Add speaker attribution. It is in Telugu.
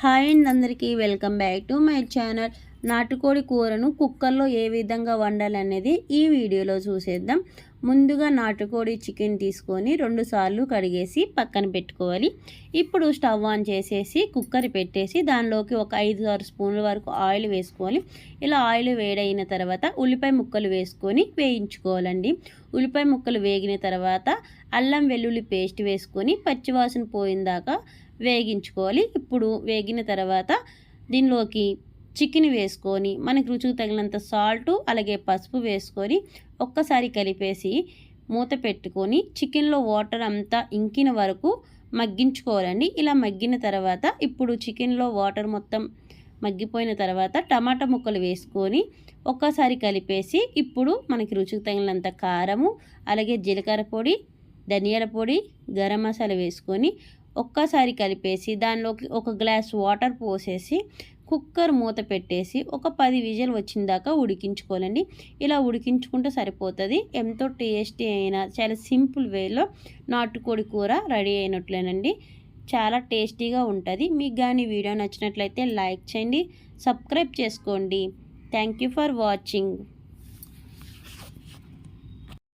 Speaker 1: హాయ్ అండ్ అందరికీ welcome back to my channel. నాటుకోడి కూరను కుక్కర్లో ఏ విధంగా వండాలనేది ఈ వీడియోలో చూసేద్దాం. ముందుగా నాటుకోడి చికెన్ తీసుకొని రెండుసార్లు కడిగేసి పక్కన పెట్టుకోవాలి. ఇప్పుడు స్టవ్ ఆన్ చేసేసి కుక్కర్ పెట్టేసి దానిలోకి ఒక ఐదు ఆరు స్పూన్ల వరకు ఆయిల్ వేసుకోవాలి. ఇలా ఆయిల్ వేడైన తర్వాత ఉల్లిపాయ ముక్కలు వేసుకొని వేయించుకోవాలండి. ఉల్లిపాయ ముక్కలు వేగిన తర్వాత అల్లం వెల్లుల్లి పేస్ట్ వేసుకొని పచ్చివాసన పోయిందాకా వేగించుకోవాలి. ఇప్పుడు వేగిన తర్వాత దీనిలోకి చికెన్ వేసుకొని మనకి రుచికి తగినంత సాల్ట్ అలాగే పసుపు వేసుకొని ఒక్కసారి కలిపేసి మూత పెట్టుకొని చికెన్లో వాటర్ అంతా ఇంకిన వరకు మగ్గించుకోవాలండి. ఇలా మగ్గిన తర్వాత ఇప్పుడు చికెన్లో వాటర్ మొత్తం మగ్గిపోయిన తర్వాత టమాటా ముక్కలు వేసుకొని ఒక్కసారి కలిపేసి ఇప్పుడు మనకి రుచికి తగినంత కారము అలాగే జీలకర్ర పొడి ధనియాల పొడి గరం మసాలా వేసుకొని ఒక్కసారి కలిపేసి దానిలోకి ఒక గ్లాస్ వాటర్ పోసేసి కుక్కర్ మూత పెట్టేసి ఒక పది విజిల్ వచ్చిన దాకా ఉడికించుకోవాలండి. ఇలా ఉడికించుకుంటే సరిపోతుంది. ఎంతో టేస్టీ అయినా చాలా సింపుల్ వేలో నాటుకోడి కూర రెడీ అయినట్లేనండి. చాలా టేస్టీగా ఉంటుంది. మీకు కానీ వీడియో నచ్చినట్లయితే లైక్ చేయండి సబ్స్క్రైబ్ చేసుకోండి. Thank you for watching.